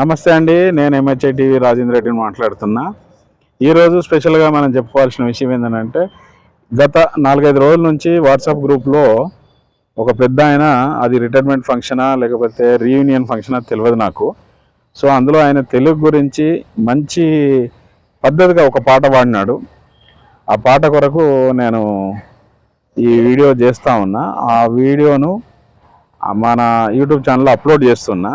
నమస్తే అండి నేను ఎంహెచ్ఐ టీవీ రాజేంద్ర రెడ్డిని మాట్లాడుతున్నా. ఈరోజు స్పెషల్గా మనం చెప్పుకోవాల్సిన విషయం ఏంటంటే గత నాలుగైదు రోజుల నుంచి వాట్సాప్ గ్రూప్లో ఒక పెద్ద ఆయన అది రిటైర్మెంట్ ఫంక్షనా లేకపోతే రీయూనియన్ ఫంక్షనా తెలియదు నాకు. సో అందులో ఆయన తెలుగు గురించి మంచి పద్ధతిగా ఒక పాట పాడినాడు. ఆ పాట కొరకు నేను ఈ వీడియో చేస్తూ ఉన్నా. ఆ వీడియోను మన యూట్యూబ్ ఛానల్లో అప్లోడ్ చేస్తున్నా.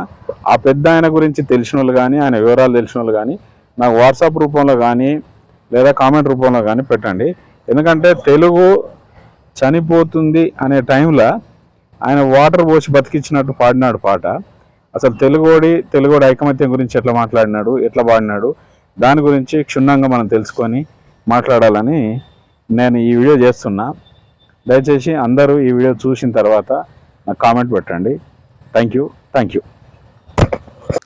ఆ పెద్ద ఆయన గురించి తెలిసిన వాళ్ళు కానీ ఆయన వివరాలు తెలిసిన వాళ్ళు కానీ నాకు వాట్సాప్ రూపంలో కానీ లేదా కామెంట్ రూపంలో కానీ పెట్టండి. ఎందుకంటే తెలుగు చనిపోతుంది అనే టైంలో ఆయన వాటర్ పోసి బతికించినట్టు పాడినాడు పాట. అసలు తెలుగోడి తెలుగోడి ఐకమత్యం గురించి ఎట్లా మాట్లాడినాడు ఎట్లా పాడినాడు దాని గురించి క్షుణ్ణంగా మనం తెలుసుకొని మాట్లాడాలని నేను ఈ వీడియో చేస్తున్నా. దయచేసి అందరూ ఈ వీడియో చూసిన తర్వాత నాకు కామెంట్ పెట్టండి. థ్యాంక్ యూ థ్యాంక్ యూ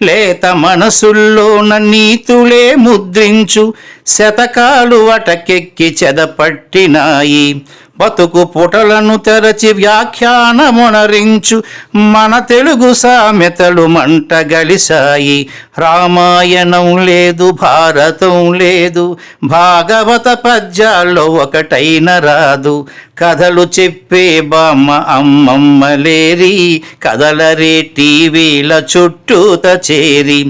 లేత మనసుల్లోన నీతులే ముద్రించు శతకాలు అటకెక్కి చెదపట్టినాయి. బతుకు పుటలను తెరచి వ్యాఖ్యానమునరించు మన తెలుగు సామెతలు మంట గలిసాయి రామాయణం లేదు భారతం లేదు భాగవత పద్యాల్లో ఒకటైన రాదు. కథలు చెప్పే బామ్మ అమ్మమ్మ లేరి కథలరే టీవీల చుట్టూత చేరి.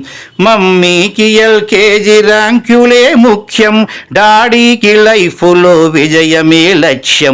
మమ్మీకి ఎల్కేజీ ర్యాంకులే ముఖ్యం డాడీకి లైఫ్లో విజయమే లక్ష్యం.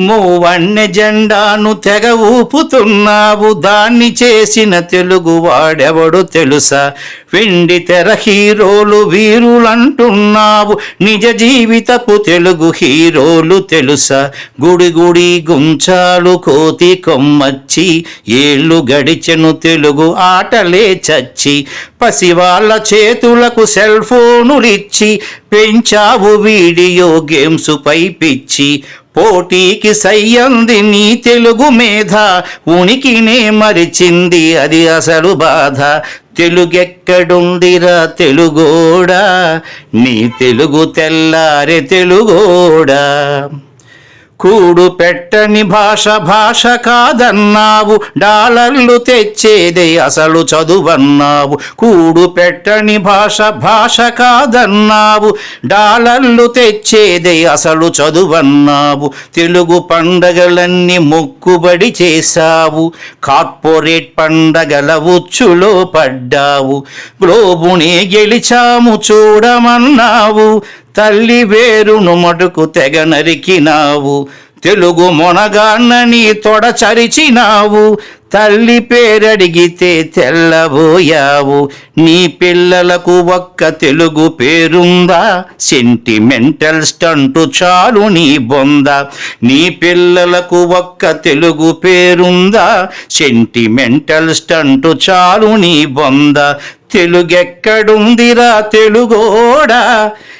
మూవన్నె జెండాను తెగ ఊపుతున్నావు. దాన్ని చేసిన తెలుగు వాడెవడు తెలుసా? వెండి తెర హీరోలు వీరులంటున్నావు. నిజ జీవితపు తెలుగు హీరోలు తెలుసా? గుడి గుడి గుంచాలు కోతి కొమ్మచ్చి ఏళ్ళు గడిచెను తెలుగు ఆటలే చచ్చి పసివాళ్ళ చేతులకు సెల్ ఫోనులిచ్చి పెంచావు వీడియో గేమ్స్ పై పిచ్చి పోటీకి సయ్యంది నీ తెలుగు మేధ ఉనికినే మరిచింది అది అసలు బాధ. తెలుగెక్కడుందిరా తెలుగోడా నీ తెలుగు తెల్లారె తెలుగోడా. కూడు పెట్టని భాష భాష కాదన్నావు డాలర్లు తెచ్చేదే అసలు చదువన్నావు. కూడు పెట్టని భాష భాష కాదన్నావు డాలర్లు తెచ్చేదే అసలు చదువన్నావు. తెలుగు పండగలన్నీ మొక్కుబడి చేశావు కార్పొరేట్ పండగల ఉచ్చులో పడ్డావు. గ్లోబునే గెలిచాము చూడమన్నావు తల్లి వేరును మటుకు తెగ నరికినావు. తెలుగు మొనగాన్నని తొడచరిచినావు తల్లి పేరడిగితే తెల్లబోయావు. నీ పిల్లలకు ఒక్క తెలుగు పేరుందా? సెంటిమెంటల్ స్టంటు చాలు నీ బొంద. నీ పిల్లలకు ఒక్క తెలుగు పేరుందా? సెంటిమెంటల్ స్టంటు చాలు నీ బొంద. తెలుగెక్కడుందిరా తెలుగోడా?